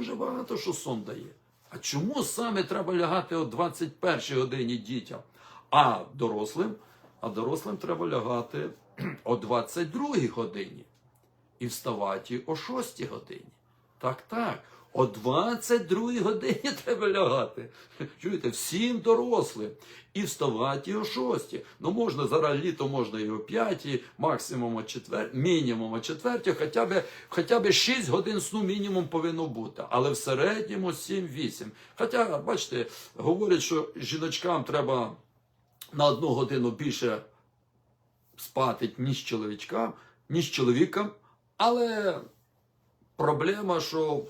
дуже багато що сон дає. А чому саме треба лягати о 21 годині дітям? А дорослим, а дорослим треба лягати о 22 годині і вставати о 6 годині. Так, так. О 22 годині треба лягати. Чуєте, всім дорослим. І вставати о 6. Ну можна зараз літо, можна і о 5, максимум о 4, мінімум о 4, хоча б, хоча б 6 годин сну мінімум повинно бути. Але в середньому 7-8. Хоча, бачите, говорять, що жіночкам треба на одну годину більше спати, ніж чоловічкам, ніж чоловікам. Але проблема, що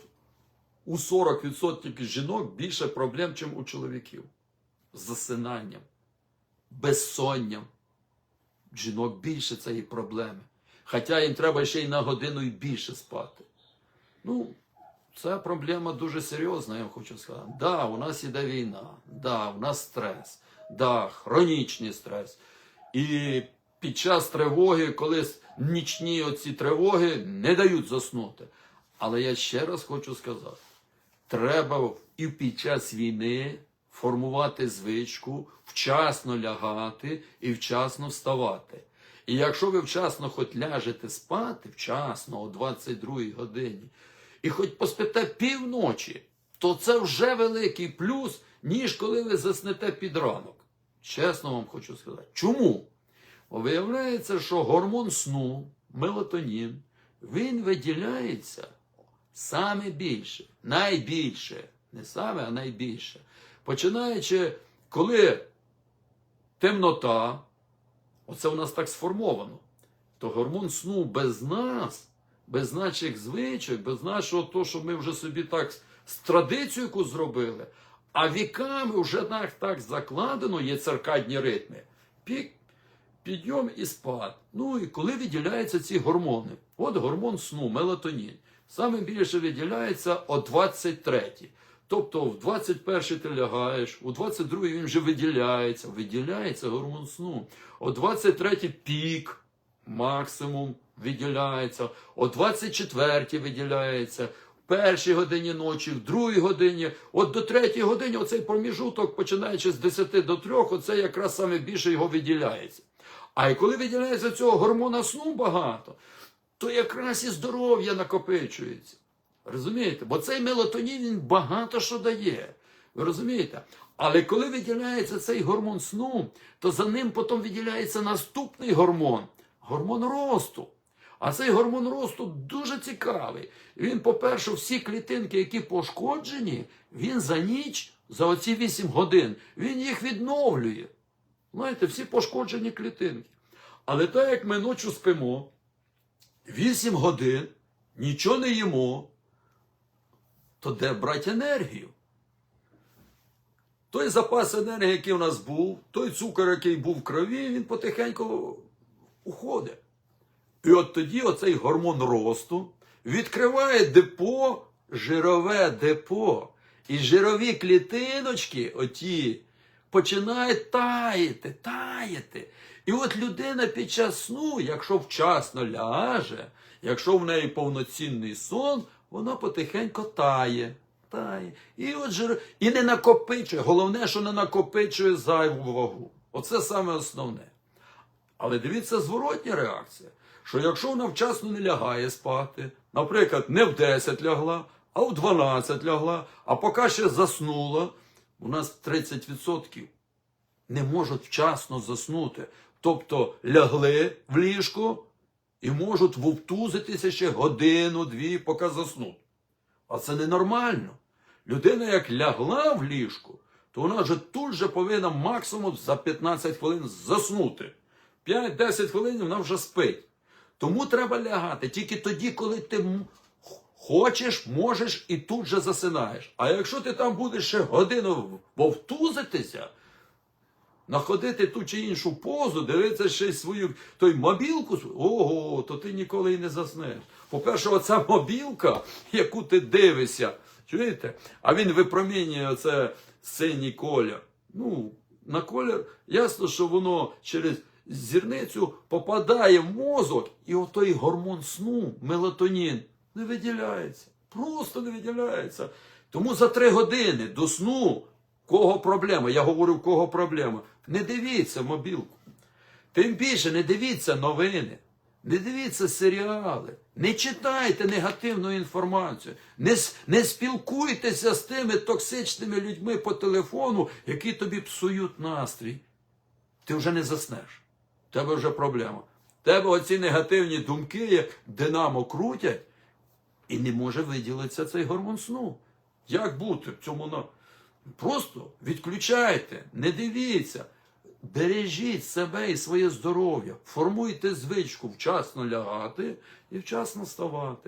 у 40% жінок більше проблем, ніж у чоловіків. З засинанням, безсонням. Жінок більше цієї проблеми. Хоча їм треба ще й на годину і більше спати. Ну, це проблема дуже серйозна, я вам хочу сказати. Да, у нас іде війна, да, у нас стрес, да, хронічний стрес. І під час тривоги, коли нічні оці тривоги не дають заснути. Але я ще раз хочу сказати: треба і під час війни формувати звичку, вчасно лягати і вчасно вставати. І якщо ви вчасно хоч ляжете спати, вчасно о 22 годині, і хоч поспите півночі, то це вже великий плюс, ніж коли ви заснете під ранок. Чесно вам хочу сказати. Чому? Бо виявляється, що гормон сну, мелатонін, він виділяється саме більше, найбільше, не саме, а найбільше. Починаючи, коли темнота, оце у нас так сформовано, то гормон сну без нас, без наших звичок, без нашого того, що ми вже собі так з традицію яку зробили, а віками вже так, так закладено, є циркадні ритми. Пік, підйом і спад. Ну і коли виділяються ці гормони? От гормон сну, мелатонін. Саме більше виділяється о 23. Тобто в 21-й ти лягаєш, у 22-й він вже виділяється, виділяється гормон сну. О 23-й пік максимум виділяється, о 24-й виділяється, в першій годині ночі, в другій годині, от до третій годині оцей проміжуток, починаючи з 10 до 3, оце якраз саме більше його виділяється. А і коли виділяється цього гормона сну багато, то якраз і здоров'я накопичується. Розумієте? Бо цей мелатонін він багато що дає. Ви розумієте? Але коли виділяється цей гормон сну, то за ним потім виділяється наступний гормон гормон росту. А цей гормон росту дуже цікавий. Він, по-перше, всі клітинки, які пошкоджені, він за ніч, за оці 8 годин, він їх відновлює. Знаєте, всі пошкоджені клітинки. Але так як ми ночі спимо, 8 годин, нічого не їмо, то де брати енергію? Той запас енергії, який у нас був, той цукор, який був в крові, він потихеньку уходить. І от тоді оцей гормон росту відкриває депо, жирове депо. І жирові клітиночки, оті, починають таяти, таяти. І от людина під час сну, якщо вчасно ляже, якщо в неї повноцінний сон, вона потихеньку тає. Тає. І от жир... і не накопичує. Головне, що не накопичує зайву вагу. Оце саме основне. Але дивіться зворотня реакція, що якщо вона вчасно не лягає спати, наприклад, не в 10 лягла, а в 12 лягла, а поки ще заснула, у нас 30% не можуть вчасно заснути. Тобто лягли в ліжко і можуть вовтузитися ще годину-дві, поки заснуть. А це ненормально. Людина, як лягла в ліжку, то вона вже тут же повинна максимум за 15 хвилин заснути. 5-10 хвилин вона вже спить. Тому треба лягати тільки тоді, коли ти хочеш, можеш і тут же засинаєш. А якщо ти там будеш ще годину вовтузитися, находити ту чи іншу позу, дивитися ще свою той мобілку, ого, то ти ніколи і не заснеш. По-перше, оця мобілка, яку ти дивишся, чуєте? А він випромінює оце синій колір. Ну, на колір, ясно, що воно через зірницю попадає в мозок, і отой гормон сну, мелатонін, не виділяється. Просто не виділяється. Тому за три години до сну, кого проблема? Я говорю, кого проблема. Не дивіться мобілку. Тим більше не дивіться новини, не дивіться серіали, не читайте негативну інформацію, не, не спілкуйтеся з тими токсичними людьми по телефону, які тобі псують настрій. Ти вже не заснеш. В тебе вже проблема. В тебе оці негативні думки, як динамо крутять, і не може виділитися цей гормон сну. Як бути в цьому на. Просто відключайте, не дивіться. Бережіть себе і своє здоров'я, формуйте звичку вчасно лягати і вчасно вставати.